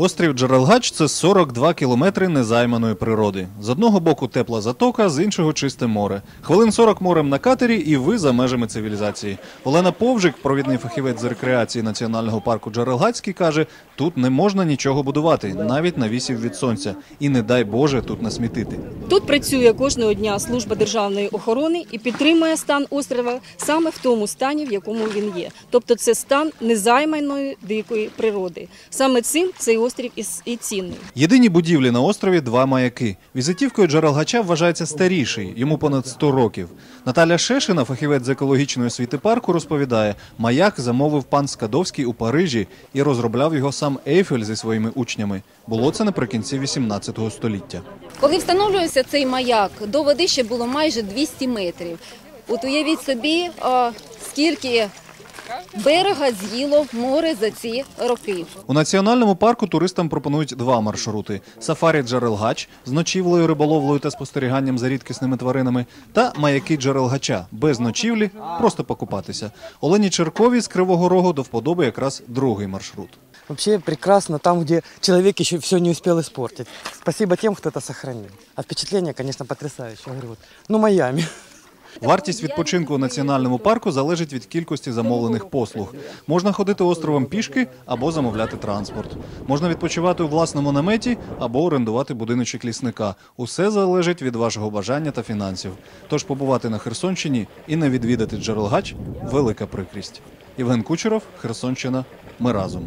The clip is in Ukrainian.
Острів Джерелгач це 42 кілометри незайманої природи. З одного боку тепла затока, з іншого чисте море. Хвилин 40 морем на катері, і ви за межами цивілізації. Олена Повжик, провідний фахівець з рекреації національного парку Джерелгацький, каже: тут не можна нічого будувати, навіть навісів від сонця. І не дай Боже тут насмітити. Тут працює кожного дня служба державної охорони і підтримує стан острова саме в тому стані, в якому він є. Тобто це стан незайманої дикої природи. Саме цим цей острів і і цінний. Єдині будівлі на острові два маяки. Візитівкою Джерелгача вважається старіший, йому понад 100 років. Наталя Шешина, фахівець з екологічної освіти парку, розповідає, маяк замовив пан Скадовський у Парижі і розробляв його сам Ейфель зі своїми учнями. Було це наприкінці 18 століття. Коли встановлювався цей маяк, до води ще було майже 200 метрів. От уявіть собі, скільки берега з'їло море за ці роки. У національному парку туристам пропонують два маршрути: сафарі Джерелгач з ночівлею, риболовлею та спостеріганням за рідкісними тваринами, та маяки Джерелгача без ночівлі, просто покупатися. Олені Черкові з Кривого Рогу до вподоби якраз другий маршрут. Вообще прекрасно там, где человек еще все не успел испортить. Спасибо тем, кто это сохранил. А впечатление, конечно, потрясающее. Говорю, вот, ну, Майами. Вартість відпочинку у національному парку залежить від кількості замовлених послуг. Можна ходити островом пішки або замовляти транспорт. Можна відпочивати у власному наметі або орендувати будиночок лісника. Усе залежить від вашого бажання та фінансів. Тож побувати на Херсонщині і не відвідати Джерелгач велика прикрість. Євген Кучеров, Херсонщина. Ми разом.